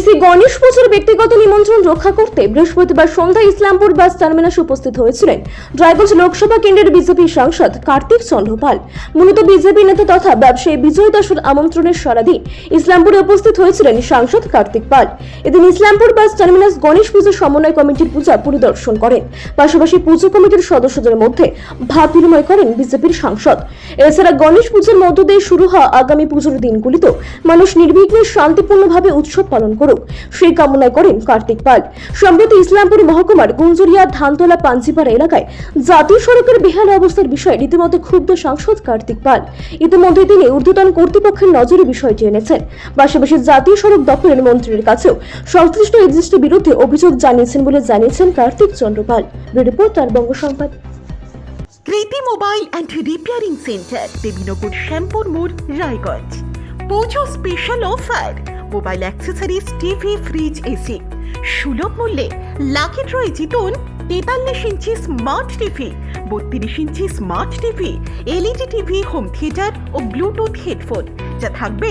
শ্রী গণেশ পুজোর ব্যক্তিগত নিমন্ত্রণ রক্ষা করতে বৃহস্পতিবার সন্ধ্যায় ইসলামপুর বাস টার্মিনাসে উপস্থিত হয়েছিলেন রায়গঞ্জ লোকসভা কেন্দ্রের বিজেপি সাংসদ কার্তিক চন্দ্রপাল মূলত বিজেপি নেতা তথা ব্যবসায়ী বিজয় দাসের আমন্ত্রণের সারাদিন ইসলামপুরে উপস্থিত হয়েছিলেন সাংসদ কার্তিক পাল। এদিন ইসলামপুর বাস টার্মিনাস গণেশ পুজো সমন্বয় কমিটির পূজা পরিদর্শন করেন। পাশাপাশি পুজো কমিটির সদস্যদের মধ্যে ভাব বিনিময় করেন বিজেপির সাংসদ। এছাড়া গণেশ পুজোর মধ্য দিয়ে শুরু হওয়া আগামী পুজোর দিনগুলিতেও মানুষ নির্বিঘ্নে শান্তিপূর্ণভাবে উৎসব পালন করুক, সেই কামনায় করেন কার্তিক পাল। সম্প্রতি ইসলামপুর মহকুমার গুঞ্জুরিয়া ধানতলা পাঞ্চিপাড়া এলাকায় জাতীয় সড়কের বেহাল অবস্থার বিষয়ে রীতিমতো ক্ষুব্ধ সাংসদ কার্তিক পাল। ইতিমধ্যে তিনি ঊর্ধ্বতন কর্তৃপক্ষের নজরে বিষয়টি এনেছেন। পাশাপাশি জাতীয় সড়ক দপ্তরের মন্ত্রীর কাছেও সংশ্লিষ্ট এজেন্সির বিরুদ্ধে অভিযোগ জানিয়েছেন বলে জানিয়েছেন কার্তিক চন্দ্রপাল রিপোর্ট তার Banga Sangbad. Kriti mobile and repairing centre, Debinagar Shyampur মোড়, Raiganj. Pujo special offer mobile accessories, TV, fridge, AC. সুলভ মূল্যে লাকি ড্রয়ে জিতুন তেতাল্লিশ ইঞ্চি স্মার্ট টিভি বত্রিশ ইঞ্চি smart TV LED TV home theatre ও ব্লুটুথ হেডফোন যা থাকবে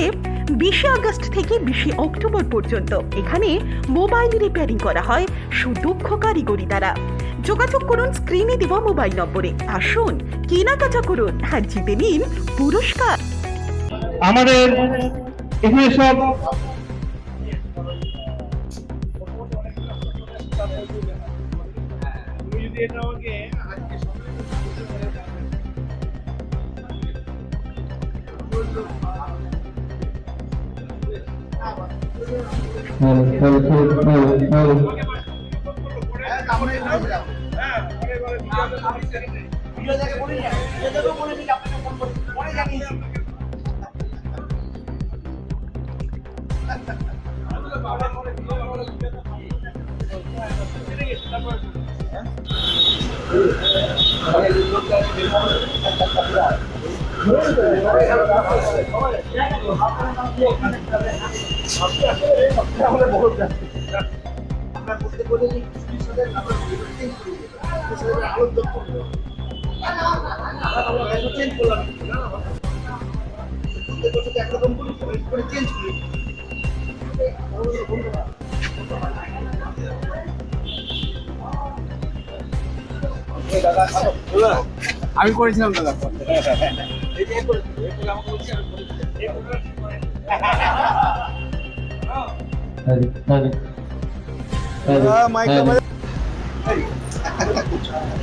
বিশে আগস্ট থেকে বিশে অক্টোবর পর্যন্ত। এখানে মোবাইল রিপেয়ারিং করা হয় সুদক্ষ কারিগরি দ্বারা। যোগাযোগ করুন স্ক্রিনে দেওয়া মোবাইল নম্বরে। আসুন, কেনাকাটা করুন আর জিতে নিন পুরস্কার। আমাদের এখানে সব তুমি যদি এটা আমাকে আজকে সকালে করতে পারে ভিডিও দেখে বলে দিই ভিডিও দেখে বলে দিই আপনাকে ফোন করে পরে জানিয়েছি চেঞ্জ করলাম একরকম করে চেঞ্জ করি আমি করেছিলাম দাদা।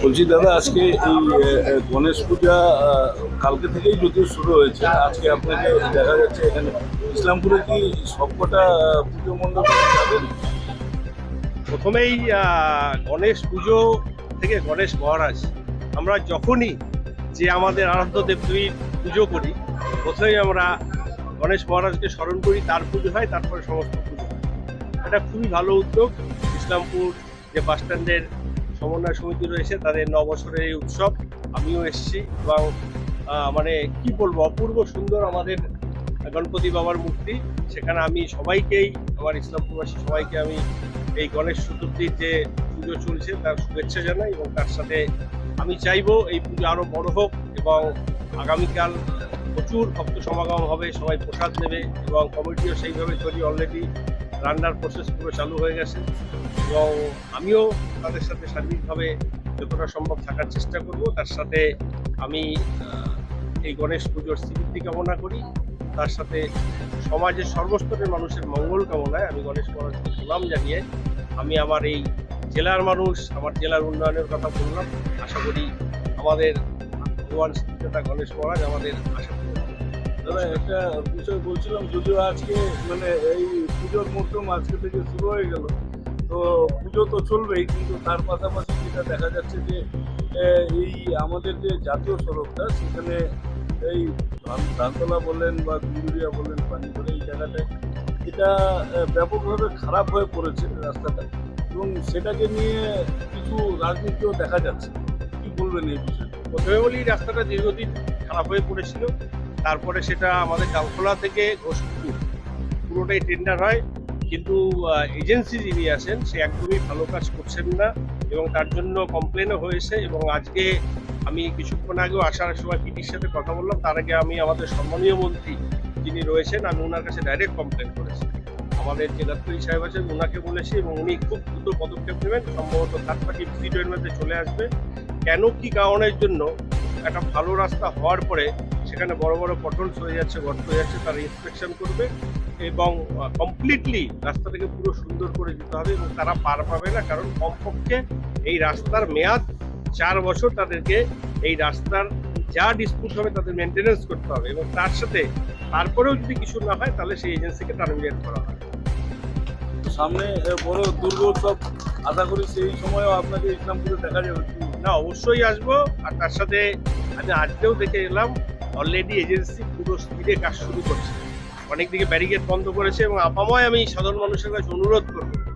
বলছি দাদা আজকে এই গণেশ পূজা কালকে থেকেই যদিও শুরু হয়েছে আজকে আপনাকে দেখা যাচ্ছে এখানে ইসলামপুরে কি সবকটা পুজো মণ্ডপে যাবেন প্রথমেই গণেশ পুজো থেকে গণেশ মহারাজ, আমরা যখনই যে আমাদের আরাধ্য দেবদেবীর পুজো করি, প্রথমেই আমরা গণেশ মহারাজকে স্মরণ করি, তার পুজো হয়, তারপরে সমস্ত পুজো এটা খুবই ভালো উদ্যোগ। ইসলামপুর যে বাস স্ট্যান্ডের সমন্বয় সমিতি রয়েছে, তাদের নববছরের এই উৎসব, আমিও এসেছি এবং মানে কি বলব, অপূর্ব সুন্দর আমাদের গণপতি বাবার মূর্তি। সেখানে আমি সবাইকেই, আমার ইসলামপুরবাসী সবাইকে আমি এই গণেশ চতুর্থীর যে পুজো চলছে, তার শুভেচ্ছা জানাই এবং তার সাথে আমি চাইব এই পুজো আরও বড় হোক এবং আগামীকাল প্রচুর ভক্ত সমাগম হবে, সবাই প্রসাদ নেবে এবং কমিটিও সেইভাবে তৈরি অলরেডি রান্নার প্রসেস পুরো চালু হয়ে গেছে এবং আমিও তাদের সাথে সার্বিকভাবে যতটা সম্ভব থাকার চেষ্টা করব। তার সাথে আমি এই গণেশ পুজোর স্বীকৃতি কামনা করি। তার সাথে সমাজের সর্বস্তরের মানুষের মঙ্গল কামনায় আমি গণেশ মহারাজকে প্রণাম জানিয়ে আমি আমার এই জেলার মানুষ, আমার জেলার উন্নয়নের কথা বললাম আশা করি আমাদের ভগবান শ্রীদাতা গণেশ মহারাজ আমাদের আশা করবেন। দাদা, একটা বিষয় বলছিলাম, যদিও আজকে মানে এই পুজোর মরশুম আজকে থেকে শুরু হয়ে গেল, তো পুজো তো চলবেই, কিন্তু তার পাশাপাশি যেটা দেখা যাচ্ছে যে এই আমাদের যে জাতীয় সড়কটা, সেখানে এই ধান- ধানতলা বললেন বা গুন্ডুরিয়া বললেন পানিপুরে এই জায়গাটায়, এটা ব্যাপকভাবে খারাপ হয়ে পড়েছে রাস্তাটা এবং সেটাকে নিয়ে কিছু রাজনীতিও দেখা যাচ্ছে। কি বলবেন এই বিষয়ে? প্রথমে বলি, রাস্তাটা দীর্ঘদিন খারাপ হয়ে পড়েছিল। তারপরে সেটা আমাদের ডালখোলা থেকে ঘোষপুর। পুরোটাই টেন্ডার হয়। কিন্তু এজেন্সি যিনি আছেন, সে একদমই ভালো কাজ করছেন না এবং তার জন্য কমপ্লেনও হয়েছে এবং আজকে আমি কিছুক্ষণ আগেও আসার সময় পিটির সাথে কথা বললাম। তার আগে আমি আমাদের সম্মানীয় মন্ত্রী যিনি রয়েছেন, আমি ওনার কাছে ডাইরেক্ট কমপ্লেন করেছি। আমাদের যে গাতকুরি সাহেব আছেন, ওনাকে বলেছি এবং উনি খুব দ্রুত পদক্ষেপ নেবেন। সম্ভবত থার্ড পার্টি ভিজিটের মধ্যে চলে আসবে। কেন কি কারণের জন্য একটা ভালো রাস্তা হওয়ার পরে সেখানে বড় বড় পটলস হয়ে যাচ্ছে, গর্ত হয়ে যাচ্ছে, তার ইন্সপেকশন করবে এবং কমপ্লিটলি রাস্তাটাকে পুরো সুন্দর করে দিতে হবে এবং তারা পার পাবে না। কারণ কমপক্ষে এই রাস্তার মেয়াদ চার বছর তাদেরকে এই রাস্তার যা ডিসপুট হবে তাদের মেনটেনেন্স করতে হবে এবং তার সাথে তারপরেও যদি কিছু না হয় তাহলে সেই এজেন্সিকে টার্মিনেট করা হয় সামনে বড় দুর্গোৎসব, আশা করি সেই সময়ও আপনাকে ইসলামপুরে দেখা যাবে। না, অবশ্যই আসব। আর তার সাথে আমি আজকেও দেখে এলাম অলরেডি এজেন্সি পুরো স্পিডে কাজ শুরু করছে। অনেক দিকে ব্যারিকেড বন্ধ করেছে এবং আপাময় আমি সাধারণ মানুষের কাছে অনুরোধ করব।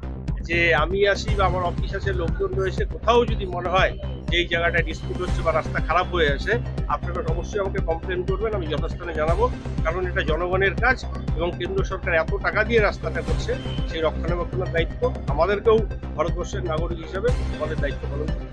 যে আমি আসি বা আমার অফিস আছে লোকজন রয়েছে, কোথাও যদি মনে হয় যে এই জায়গাটা ডিসপিউট হচ্ছে বা রাস্তা খারাপ হয়ে আছে, আপনারা অবশ্যই আমাকে কমপ্লেন করবেন, আমি যথাস্থানে জানাব কারণ এটা জনগণের কাজ এবং কেন্দ্র সরকার এত টাকা দিয়ে রাস্তাটা করছে, সেই রক্ষণাবেক্ষণের দায়িত্ব আমাদেরকেও ভারতবর্ষের নাগরিক হিসাবে আমাদের দায়িত্ব পালন করতে।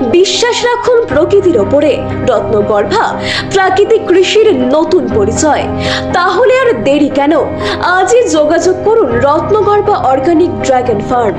বিশ্বাস রাখুন প্রকৃতির ওপরে। রত্নগর্ভা, প্রাকৃতিক কৃষির নতুন পরিচয়। তাহলে আর দেরি কেন? আজই যোগাযোগ করুন রত্নগর্ভা অর্গানিক ড্রাগন ফার্ম।